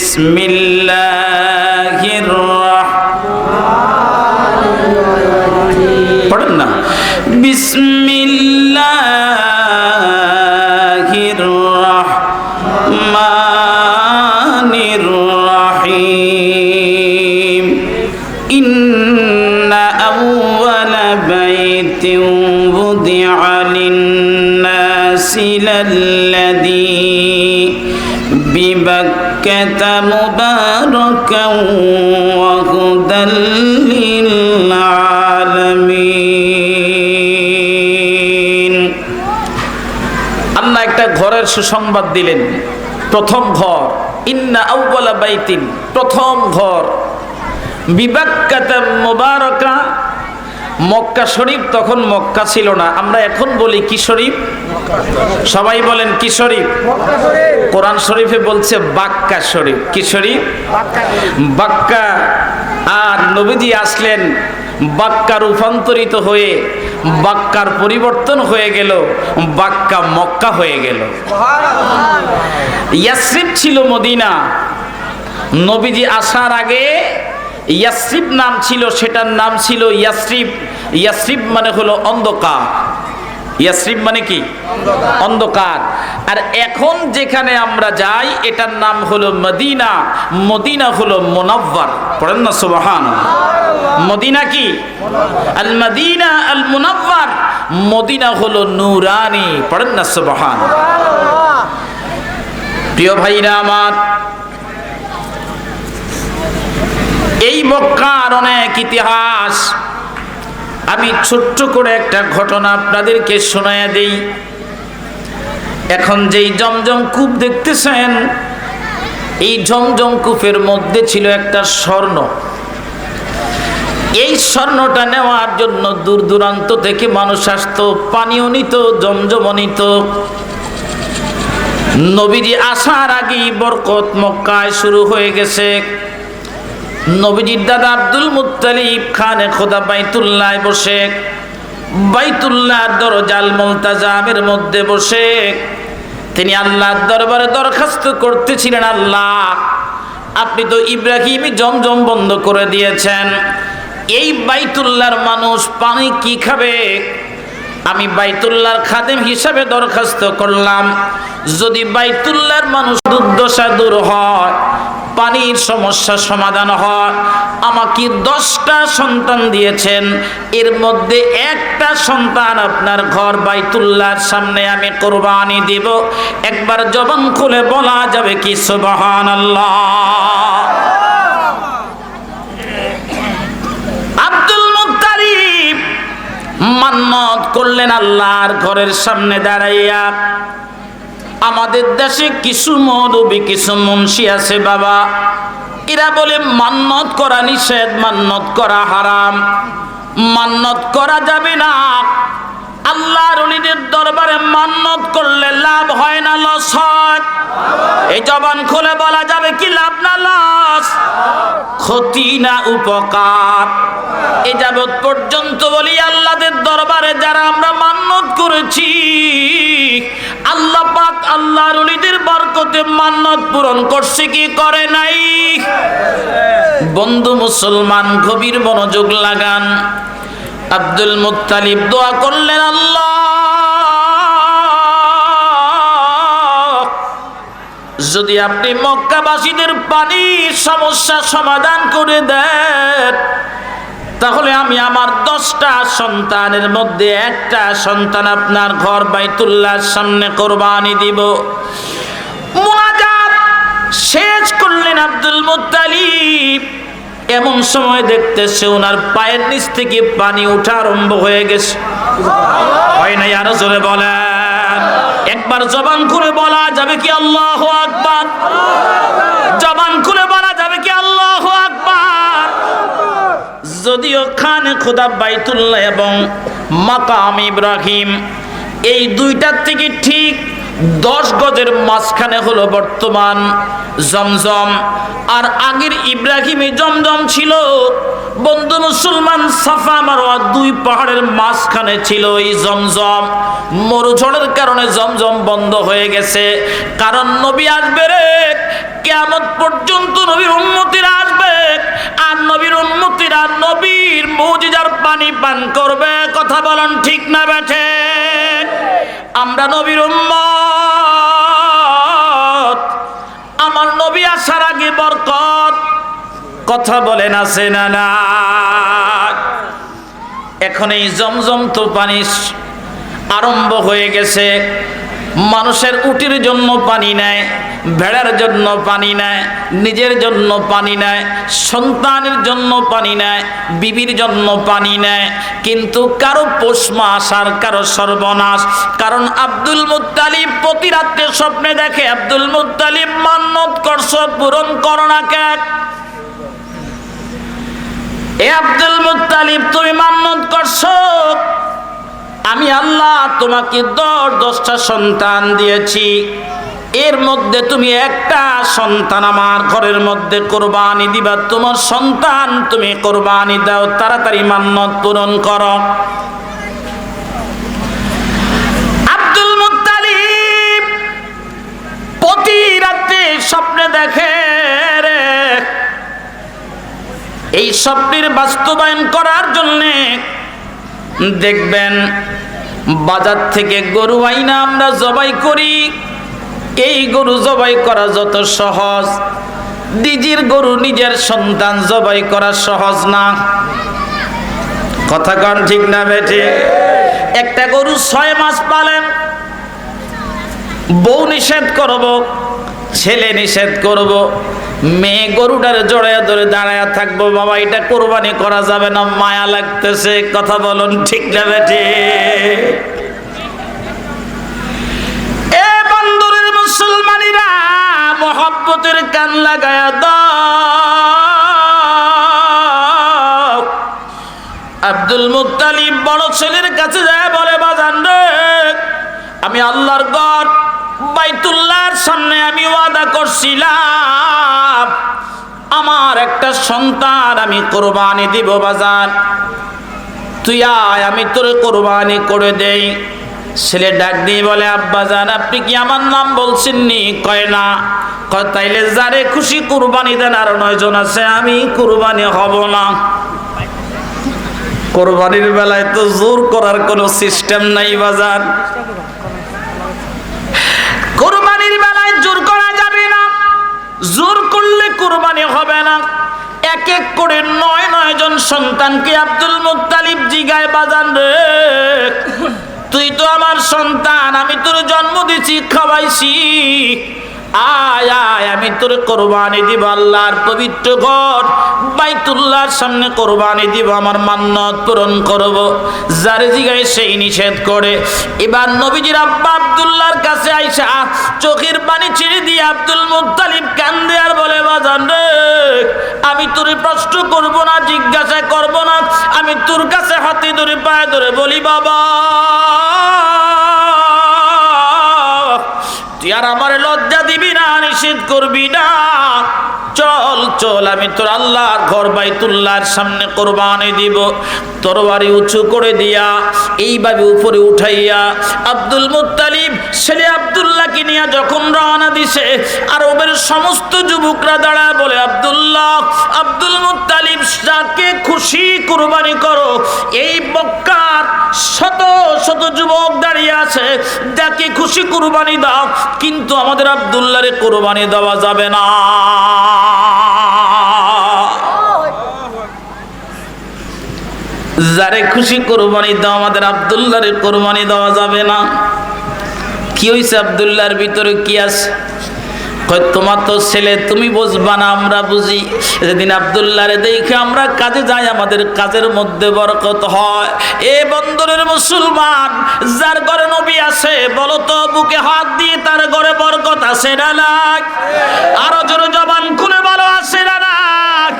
বিসমিল্লাহ। مباركا وهدى للعالمين আল্লাহ একটা ঘরের সুসংবাদ দিলেন প্রথম ঘর ইন্না আউ্বালা বাইতিন প্রথম ঘর বিবাক্কাতা মোবারকা মক্কা শরীফ তখন মক্কা ছিল না। আমরা এখন বলি কি শরীফ? সবাই বলেন কি শরীফ? কোরআন শরীফে বলছে বাক্কা শরীফ। কি শরীফ? বাক্কা। আর নবীজি আসলেন, বাক্কা রূপান্তরিত হয়ে, বাক্কার পরিবর্তন হয়ে গেল, বাক্কা মক্কা হয়ে গেল। ইয়াসরিফ ছিল মদিনা। নবীজি আসার আগে ইয়াসরিফ নাম ছিল সেটার নাম ছিল ইয়াসরিফ ইয়াসরিফ মানে হলো অন্ধকার। ইয়াসরিফ মানে কি? অন্ধকার। আর এখন যেখানে আমরা যাই এটার নাম হলো মদিনা। মদিনা হলো মোনাব্বার পড়েন না সুবহান মদিনা কি? আল মদিনা আল মুনাব্বার মদিনা হলো নুরানি। পড়েন না সুবহান প্রিয় ভাইরা আমার এই মক্কার অনেক ইতিহাস। আমি ছোট্ট করে একটা ঘটনা আপনাদেরকে শোনায়া দেই। এখন যেই জমজম কূপ দেখতেছেন, এই জমজম কূপের মধ্যে ছিল একটা স্বর্ণ। এই স্বর্ণটা নেওয়ার জন্য দূর দূরান্ত থেকে মানুষ আসতো পানিও নিত, জমজম নিত। নবীজি আসার আগেই বরকত মক্কায় শুরু হয়ে গেছে। নবীজির দাদা আব্দুল মুত্তালিব খানে খোদা বাইতুল্লাহ বসে বাইতুল্লাহ দরজাল মুলতাজামের মধ্যে বসে। তিনি আল্লাহর দরবারে দরখাস্ত করতেছিলেন, আল্লাহ, আপনি তো ইব্রাহিমই জমজম বন্ধ করে দিয়েছেন। এই বাইতুল্লাহর মানুষ পানি কি খাবে? আমি বাইতুল্লাহর খাদেম হিসাবে দরখাস্ত করলাম। যদি বাইতুল্লাহর মানুষ দুর্দশা দূর হয় পানির সমস্যা সমাধান হয়। আমাকে দশটা সন্তান দিয়েছেন। এর মধ্যে একটা সন্তান আপনার ঘর বাইতুল্লার সামনে আমি কোরবানি দিব। একবার জবান খুলে বলা যাবে কি সুবহান আল্লাহ আব্দুল মান্নত করলেন আল্লাহর ঘরের সামনে দাঁড়াইয়া। আমাদের দেশে কিছু মৌলবী, কিছু মুন্সি আছে বাবা। এরা বলে, মান্নত করা নিষেধ, মান্নত করা হারাম। মান্নত করা যাবে না। আল্লাহর অলিদের দরবারে মান্নত করলে লাভ হয় না, লস হয়। এই জবান খুলে বলা যাবে কি লাভ না, লস? ক্ষতি না উপকার। এ যাবৎ পর্যন্ত বলি, আল্লাহদের দরবারে যারা আমরা মান্নত করেছি পাক আল্লাহর অলিদের বরকতে মান্নত পূরণ করছে কি করে নাই? বন্ধু মুসলমান, গভীর মনোযোগ লাগান। আব্দুল মুত্তালিব দোয়া করলেন, আল্লাহ, যদি আপনি মক্কাবাসীদের পানির সমস্যা সমাধান করে দেন তাহলে আমি আমার দশটা সন্তানের মধ্যে একটা সন্তান আপনার ঘর বাইতুল্লাহর সামনে কোরবানি দিব। শেষ করলেন আব্দুল মুত্তালিব। এমন সময় দেখতেছে ওনার পায়ের নিচ থেকে পানি ওঠা আরম্ভ হয়ে গেছে। হয় নাই আরও জোরে বলেন। একবার জবান করে বলা যাবে কি আল্লাহ আকবার? যদিও খানে খোদা বাইতুল্লাহ এবং মাকাম ইব্রাহিম, এই দুইটার থেকে ঠিক দশ গজের মাঝখানে হলো বর্তমান জমজম। আর আগের ইব্রাহিমে জমজম ছিল, বন্ধু মুসলমান সাফা মারোয়া দুই পাহাড়ের মাঝখানে ছিল এই জমজম। মরুঝড়ের কারণে জমজম বন্ধ হয়ে গেছে। কারণ নবী আসবে রে কেমন পর্যন্ত নবীর উন্মতিরা আসবে। আর নবীর উন্মতিরা নবীর মৌজিজার পানি পান করবে, কথা বলেন ঠিক না বেঠে? আমরা নবীর উম্মত। আমার নবী আসার আগে বরকত। কথা বলেন আছে না না? এখন এই জমজম তো পানি আরম্ভ হয়ে গেছে। মানুষের উটির জন্য পানি নেয়, ভেড়ার জন্য পানি নেয়, নিজের জন্য পানি নেয়, সন্তানের জন্য পানি নেয়, বিবির জন্য পানি নেয়। কিন্তু কারও পোষ মাস আর কারও সর্বনাশ। কারণ আব্দুল মুত্তালিব প্রতি রাত্রে স্বপ্নে দেখে, আব্দুল মুত্তালিব, মান্নত করছ, পূরণ করো না কেক এ আব্দুল মুত্তালিব, তুমি মান্নত করছ? আমি আল্লাহ তোমাকে দশ দশটা সন্তান দিয়েছি। এর মধ্যে তুমি একটা সন্তান আমার ঘরের মধ্যে কোরবানি দিবা। তোমার সন্তান তুমি কোরবানি দাও, তাড়াতাড়ি মান্নত পূরণ করো। আব্দুল মুত্তালিব প্রতি রাতে স্বপ্নে দেখে এই স্বপ্নের বাস্তবায়ন করার জন্যে দেখবেন, বাজার থেকে গরু আইনা আমরা জবাই করি। এই গরু জবাই করা যত সহজ। নিজের গরু নিজের সন্তান জবাই করা সহজ না। কথা কন ঠিক না বেঠে? একটা গরু ছয় মাস পালেন, বউ নিষেধ করব, ছেলে নিষেধ করব মেয়ে গরুটার জড়ায় ধরে দাঁড়ায় থাকব, বাবা, এটা কোরবানি করা যাবে না, মায়া লাগতেছে, কথা বলুন, ঠিক না এ বন্দরের মুসলমানিরা, মহব্বতের কান লাগায়া দাও। আব্দুল মুত্তালিব বড় ছেলের কাছে যায় বলে, বাজান রে, আমি আল্লাহর গড় বাইতুল্লাহর সামনে আমি ওয়াদা করছিলাম, আমার একটা সন্তান আমি কোরবানি দিব বাজার তুই আয়, আমি তোর কোরবানি করে দেই। ছেলে ডাক দিয়ে বলে, আব্বা আপনি কি আমার নাম বলছেন নি কয়, না। কয়, তাইলে যারে খুশি কোরবানি দেন, আর নয়জন আছে, আমি কোরবানি হব না। কোরবানির বেলায় তো জোর করার কোনো সিস্টেম নাই বাজার কোরবানির বেলায় জোর করা যাবে না জোর করলে কোরবানি হবে না। এক এক করে নয় নয় জন সন্তানকে আব্দুল মুত্তালিব জিগায়, বাজান রে, তুই তো আমার সন্তান, আমি তোর জন্ম দিছি, খাওয়াইছি। আয় আয়, আমি তোর কোরবানি দিব, আল্লাহর পবিত্র ঘর। বাইতুল্লাহর সামনে কোরবানি দিব, আমার মান্নত পূরণ করব। যারে জিগায় সেই নিষেধ করে। এবার নবীজির আব্বা আব্দুল্লাহর কাছে আইসা চোখের পানি ছেড়ে দিয়ে আব্দুল মুত্তালিব কান্দে আর বলে, বাজান রে, আমি তোর প্রশ্ন করব না, জিজ্ঞাসা করব না। আমি তোর কাছে হাতে ধরে, পায়ে ধরে বলি, বাবা তুই আর আমার লজ্জা দিবি না, নিষেধ করবি না। চল চল, আমি তোর আল্লাহর ঘর বাইতুল্লাহর সামনে কোরবানি দিব। তরবারি উঁচু করে দিয়া এইভাবে উপরে উঠাইয়া আব্দুল মুত্তালিব ছেলে আব্দুল্লাহকে নিয়ে যখন রওনা দিছে, আরবের সমস্ত যুবকরা দাঁড়ায় বলে, আব্দুল্লাহ, আব্দুল মুত্তালিব, যাকে খুশি কোরবানি করো। এই বক্কার শত শত যুবক দাঁড়িয়ে আছে, যাকে খুশি কোরবানি দাও কিন্তু আমাদের আবদুল্লারে কোরবানি দেওয়া যাবে না। যারে খুশি কোরবানি দাও, আমাদের আবদুল্লারে কোরবানি দেওয়া যাবে না। কি হয়েছে আবদুল্লার ভিতরে কি আছে? তোমার তো ছেলে, তুমি বুঝবা না, আমরা বুঝি। যেদিন আবদুল্লাহরে দেখে আমরা কাজে যাই, আমাদের কাজের মধ্যে বরকত হয়। এ বন্দরের মুসলমান, যার ঘরে নবী আছে, বলো তো, বুকে হাত দিয়ে তার ঘরে বরকত আছে না লাগ আরও জোরে জবান খুলে বলো, আছে না লাগ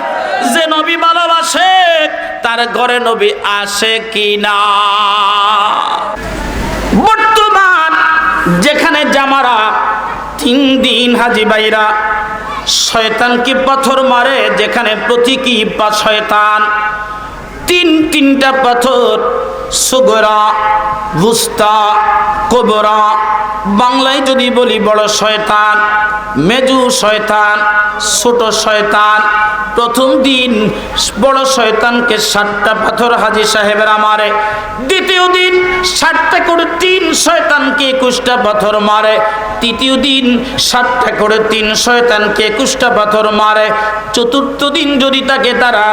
যে নবী ভালোবাসে, তার ঘরে নবী আসে কি না? বর্তমান যেখানে জামারা তিন দিন হাজি বাইরা শয়তানকে পাথর মারে, যেখানে প্রতীকী বা শয়তান। তিন তিনটা পাথর, সুগরা বুস্তা কোবরা, বাংলায় যদি বলি বড় শয়তান মেজু শয়তান, ছোট শয়তান, প্রথম দিন বড় শয়তানকে ষাটটা পাথর হাজি সাহেবের মারে দ্বিতীয় দিন ষাটটা করে তিন শয়তানকে একুশটা পাথর মারে, তৃতীয় দিন ষাটটা করে তিন শয়তানকে একুশটা পাথর মারে, চতুর্থ দিন যদি তাকে তারা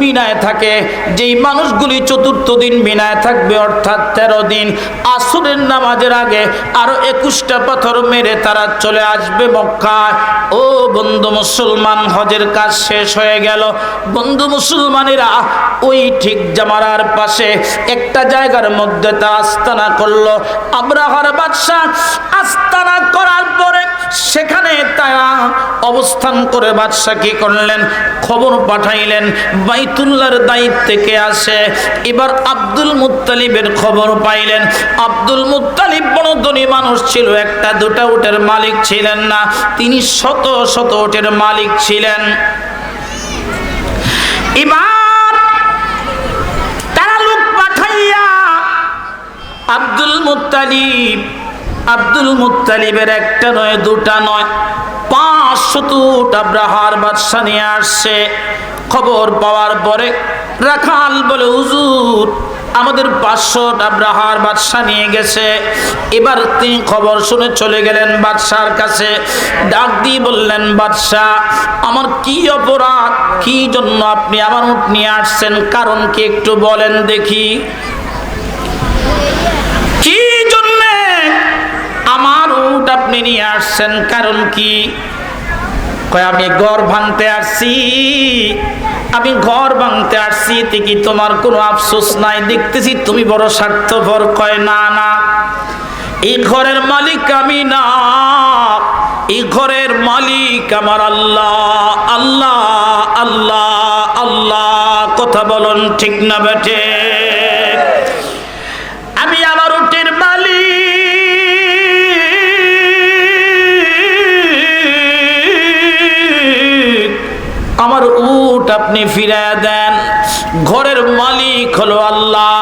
মিনায় থাকে, যেই মানুষগুলি চতুর্থ দিন মিনায় থাকবে, অর্থাৎ তেরো দিন আসরের নামাজের আগে আরও একুশটা পাথর মেরে তারা চলে আসবে মক্কায় ও বন্ধু মুসলমান, হজের কাজ শেষ হয়ে গেল। বন্ধু মুসলমানেরা ওই ঠিক জামারার পাশে একটা জায়গার মধ্যে তা আস্তানা করল। আবরাহার বাদশাহ আস্তানা করার পরে সেখানে তারা অবস্থান করে বাদশাহ কি করলেন? খবর পাঠাইলেন। বাইতুল্লার দায়িত্বে কে আসে এবার আব্দুল মুত্তালিবের খবর পাইলেন। আব্দুল মুত্তালিব বড় ধনী মানুষ ছিল, একটা দুটা উটের মালিক ছিলেন না, তিনি শত শত উটের মালিক ছিলেন। এবার তারা লোক পাঠাইয়া আব্দুল মুত্তালিব আব্দুল মুত্তালিবের একটা নয়, দুটা নয়। পাঁচশত আব্রাহার বাদশা নিয়ে আসছে। খবর পাওয়ার পরে রাখাল বলে আমাদের পাঁচশো নিয়ে গেছে। এবার তিনি খবর শুনে চলে গেলেন বাদশার কাছে। ডাক দিয়ে বললেন বাদশাহ আমার কি অপরাধ? কি জন্য আপনি আমার উঠ নিয়ে আসছেন? কারণ কি একটু বলেন দেখি। আপনি নিয়ে আসছেন, কারণ কি? কয়, আমি ঘর ভাঙতে আসছি। আমি ঘর ভাঙতে আসছি এতে কি তোমার কোনো আফসোস নাই। দেখতেছি তুমি বড় স্বার্থপর। কয়, না না, এই ঘরের মালিক আমি না। এই ঘরের মালিক আমার আল্লাহ। আল্লাহ আল্লাহ আল্লাহ। কথা বলুন ঠিক না বেঠে। আমি আমার আপনি ফিরায় দেন। ঘরের মালিক হলো আল্লাহ।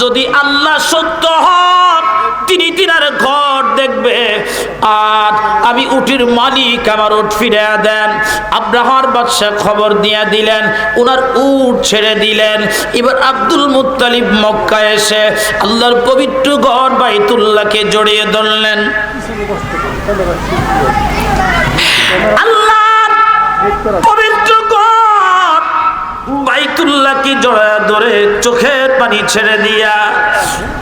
যদি আল্লাহ সত্য হন, তিনি তিনার ঘর দেখবে। আর আমি উটির মালিক, আমার উঠ ফিরে দেন। আব্রাহার বাদশাহ খবর দিয়ে দিলেন ওনার উট ছেড়ে দিলেন। এবার আব্দুল মুত্তালিব মক্কা এসে আল্লাহর পবিত্র ঘর বাইতুল্লাহকে জড়িয়ে ধরলেন। আল্লাহ পবিত্র বাইতুল্লাহকে জড়া ধরে চোখের পানি ছেড়ে দিয়া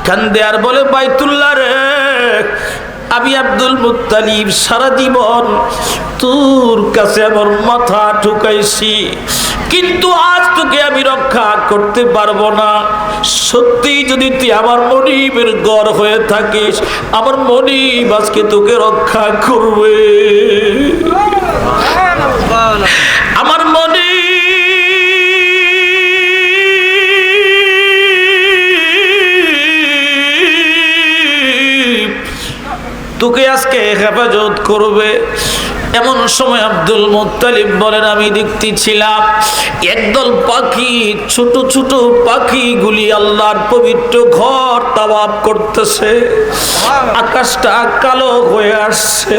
কান্দে আর বলে, বাইতুল্লাহ রে, আমি আব্দুল মুত্তালিব, সারা জীবন তোর কাছে আমার মাথা ঠুকাইছি, কিন্তু আজ তোকে আমি রক্ষা করতে পারব না। সত্যি যদি তুই আমার মনিবের গড় হয়ে থাকিস, আমার মনিব আজকে তোকে রক্ষা করবে। তোকে আজকে হেফাজত করবে। এমন সময় আব্দুল মুত্তালিব বলেন, আমি দেখতেছিলাম একদল পাখি, ছোট ছোট পাখিগুলি আল্লাহর পবিত্র ঘর তাওয়াব করতেছে। আকাশটা কালো হয়ে আসছে।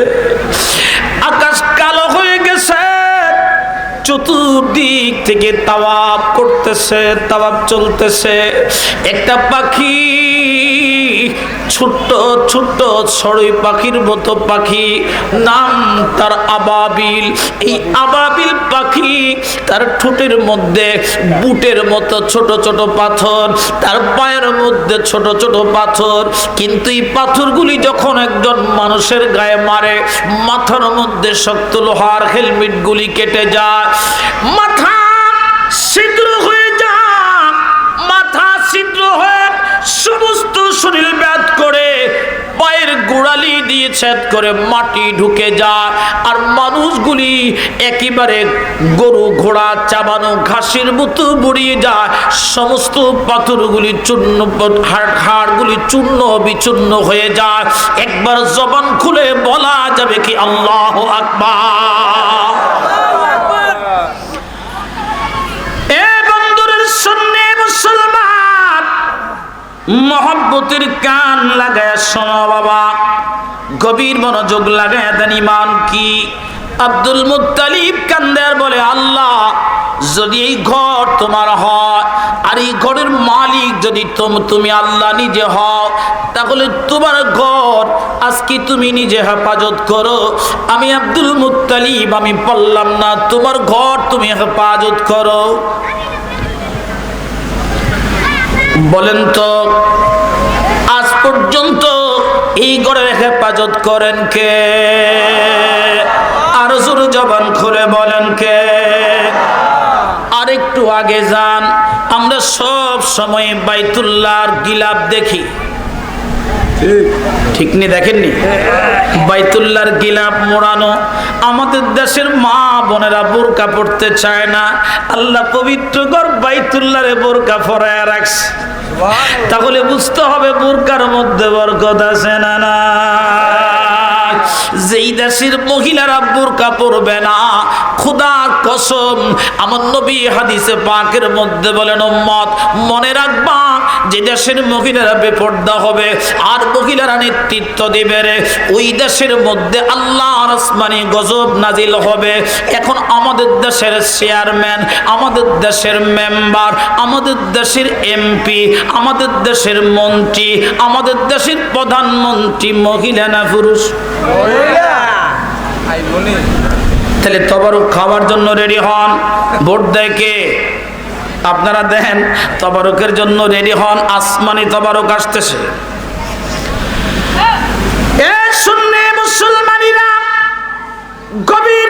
আকাশ কালো হয়ে গেছে, চতুর্দিক থেকে তাওয়াব করতেছে, তাওয়াব চলতেছে। একটা পাখি ছোট্ট ছোট্ট ছড়ই পাখির মতো পাখি, নাম তার আবাবিল। এই আবাবিল পাখি তার ঠোঁটের মধ্যে বুটের মতো ছোট ছোট পাথর, তার পায়ের মধ্যে ছোট ছোট পাথর। কিন্তু এই পাথরগুলি যখন একজন মানুষের গায়ে মারে, মাথার মধ্যে শক্ত লোহার হেলমেটগুলি কেটে যায়। মাথা শরীর ব্যাধ করে, পায়ের গোড়ালি দিয়ে ছেদ করে মাটি ঢুকে যায় আর মানুষগুলি একেবারে গরু, ঘোড়া, চাবানো ঘাসের মতো বুড়িয়ে যায় সমস্ত পাথরগুলি চূর্ণ হাড় হাড়গুলি চূর্ণ, বিচূর্ণ হয়ে যায় একবার জবান খুলে বলা যাবে কি আল্লাহ আকবার। মহব্বতের কান লাগায় শোনো বাবা। গভীর মনোযোগ লাগায় দেন ইমান কি? আব্দুল মুত্তালিব কান্দার বলে, আল্লাহ, যদি এই ঘর তোমার হয় আর এই ঘরের মালিক যদি তুমি আল্লাহ নিজে হও, তাহলে তোমার ঘর আজকে তুমি নিজে হেফাজত করো। আমি আব্দুল মুত্তালিব, আমি পারলাম না, তোমার ঘর তুমি হেফাজত করো। বলেন তো, আজ পর্যন্ত এই ঘরের হেফাজত করেন কে? আর জোর জবান খুলে বলেন কে? আর একটু আগে যান, আমরা সব সময় বাইতুল্লাহর গিলাপ দেখি। ঠিক নি দেখেননি? বাইতুল্লাহর গিলাপ মোড়ানো আমাদের দেশের মা বোনেরা বোরকা পড়তে চায় না। আল্লাহ পবিত্র ঘর বাইতুল্লারে বোরকা ফরায় রাখছে। তাহলে বুঝতে হবে বোরকার মধ্যে বরকত আছে না না যেই দেশের মহিলারা বোরকা পরবে না খুদার কসম, আমার নবী হাদিসে পাকের মধ্যে বলেন, উম্মত, মনে রাখবা, যে দেশের মহিলারা বেপর্দা হবে, আর মহিলারা নেতৃত্ব দিবে রে। ওই দেশের মধ্যে আল্লাহ আসমানি গজব নাজিল হবে। এখন আমাদের দেশের চেয়ারম্যান, আমাদের দেশের মেম্বার, আমাদের দেশের এমপি, আমাদের দেশের মন্ত্রী, আমাদের দেশের প্রধানমন্ত্রী মহিলা না পুরুষ? তাহলে তবারক খাওয়ার জন্য রেডি হন। ভোট দেয় কে? আপনারা দেন তবারকের জন্য রেডি হন, আসমানি তবারক আসতেছে। গভীর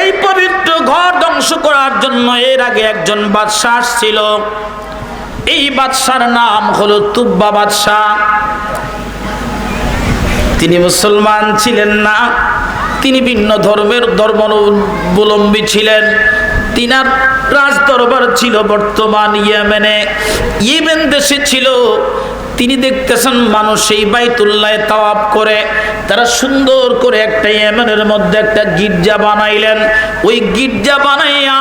এই পবিত্র ঘর ধ্বংস করার জন্য এর আগে একজন বাদশাহ এই বাদশার নাম হলো তুব্বা বাদশাহ। তিনি মুসলমান ছিলেন না, তিনি ভিন্ন ধর্মের ধর্মাবলম্বী ছিলেন। তিনার রাজ দরবার ছিল বর্তমান ইয়েমেনে। ইয়েমেন দেশে ছিল, তিনি দেখতেছেন মানুষ এই বাইতুল্লায় তাওয়াব করে, তারা সুন্দর করে একটা ইয়েমেনের মধ্যে একটা গির্জা বানাইলেন। ওই গির্জা বানাইয়া,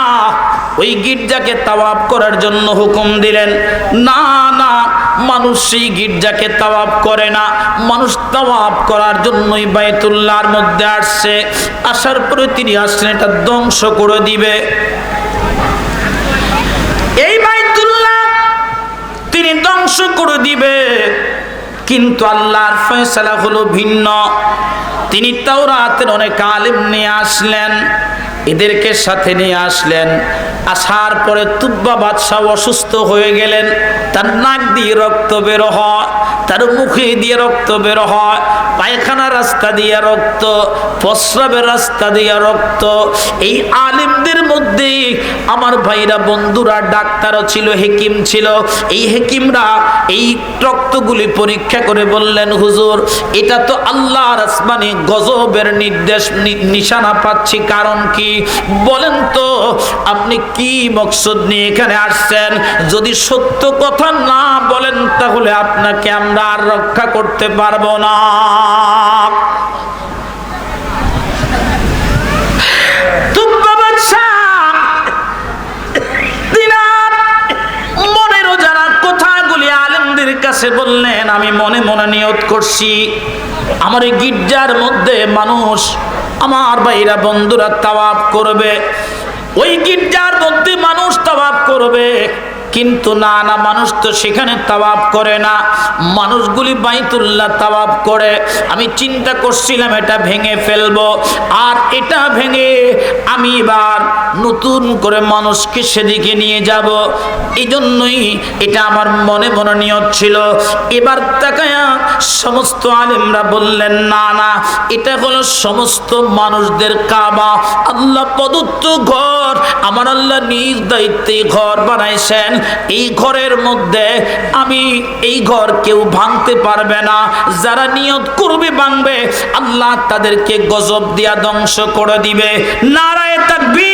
ওই গির্জাকে তাওয়াব করার জন্য হুকুম দিলেন। না না মানুষ সেই গির্জাকে তাওয়াব করে না। মানুষ তাওয়াব করার জন্যই বাইতুল্লাহর মধ্যে আসছে। আসার পরে তিনি আসছেন, এটা ধ্বংস করে দিবে। এই বাইতুল্লাহ তিনি ধ্বংস করে দিবে। কিন্তু আল্লাহর ফয়সালা হলো ভিন্ন। তিনি তাওরাতের অনেক আলেম নিয়ে আসলেন, এদেরকে সাথে নিয়ে আসলেন। আসার পরে তুব্বা বাদশাহ অসুস্থ হয়ে গেলেন। তার নাক দিয়ে রক্ত বের হয়, তার মুখে দিয়ে রক্ত বের হয়, পায়খানা রাস্তা দিয়ে রক্ত, প্রস্রাবের রাস্তা দিয়ে রক্ত। এই আলিমদের মধ্যে আমার ভাইরা, বন্ধুরা, ডাক্তারও ছিল, হেকিম ছিল। এই হেকিমরা এই রক্তগুলি পরীক্ষা করে বললেন, হুজুর, এটা তো আল্লাহর আসমানি গজবের নির্দেশ নিশানা পাচ্ছি। কারণ কি? বলেন তো, আপনি কি মকসদ নিয়ে এখানে আসছেন? যদি সত্য কথা না বলেন, তাহলে আপনাকে আমরা আর রক্ষা করতে পারব না। কাছে বললেন, আমি মনে মনে নিয়ত করছি, আমার এই গির্জার মধ্যে মানুষ, আমার বাইরা বন্ধুরা তাওয়াব করবে। ওই গির্জার মধ্যে মানুষ তবাব করবে। কিন্তু না না, মানুষ তো সেখানে তাওয়াব করে না। মানুষগুলি বাইতুল্লাহ তাওয়াব করে। আমি চিন্তা করছিলাম, এটা ভেঙে ফেলব। আর এটা ভেঙে আমি এবার নতুন করে মানুষকে সেদিকে নিয়ে যাব। এই জন্যই এটা আমার মনে মনে নিয়ত ছিল। এবার তাকায়া সমস্ত আলেমরা বললেন, না না, এটা হলো সমস্ত মানুষদের কাবা। আল্লাহ প্রদত্ত ঘর, আমার আল্লাহ নিজ দায়িত্বে ঘর বানাইছেন। এই ঘরের মধ্যে আমি এই ঘর কেউ ভাঙতে পারবে না। যারা নিয়ত করবে, ভাঙবে। আল্লাহ তাদেরকে গজব দিয়া ধ্বংস করে দিবে। নারায় তাকবীর।